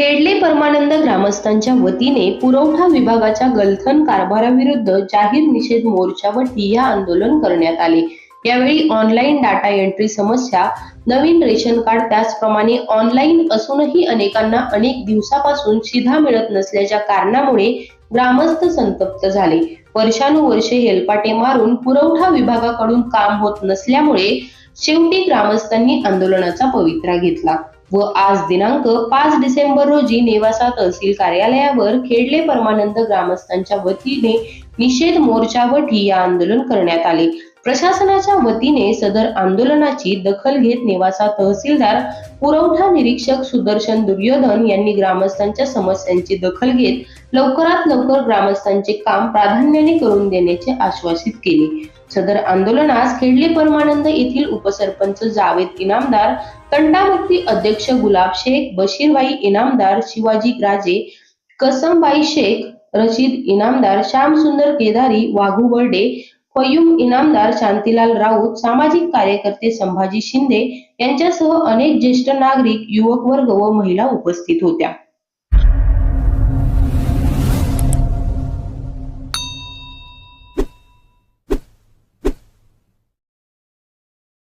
खेडले परमानंद ग्रामस्थांच्या वतीने पुरवठा विभागाच्या गलथन कारभाराविरुद्ध जाहीर निषेध मोर्चा व ठिय्या आंदोलन करण्यात आले. यावेळी ऑनलाईन डाटा एंट्री समस्या नवीन रेशन कार्ड त्याचप्रमाणे ऑनलाईन असूनही अनेकांना अनेक दिवसापासून शिधा मिळत नसल्याच्या कारणामुळे ग्रामस्थ संतप्त झाले. वर्षानुवर्षे हेलपाटे मारून पुरवठा विभागाकडून काम होत नसल्यामुळे शेवटी ग्रामस्थांनी आंदोलनाचा पवित्रा घेतला. व आज दिनांक पाच डिसेंबर रोजी नेवासा तहसील कार्यालयावर खेडले परमानंद ग्रामस्थांच्या वतीने निषेध मोर्चा व ठिय्या आंदोलन करण्यात आले. प्रशासनाच्या वतीने सदर आंदोलनाची दखल घेत नेवासा तहसीलदार पुरवठा निरीक्षक सुदर्शन दुर्योधन यांनी ग्रामस्थांच्या समस्यांची दखल घेत लवकरात लवकर ग्रामस्थांचे काम प्राधान्याने करून देण्याचे आश्वासित केले. सदर आंदोलनास खेडले परमानंद येथील उपसरपंच जावेद इनामदार तंटामुक्ती अध्यक्ष गुलाब शेख बशीरबाई इनामदार शिवाजी राजे कसमबाई शेख रशीद इनामदार श्यामसुंदर केदारी वाघू बर्डे फयुम इनामदार शांतीलाल राऊत सामाजिक कार्यकर्ते संभाजी शिंदे यांच्यासह अनेक ज्येष्ठ नागरिक युवक वर्ग व महिला उपस्थित होत्या.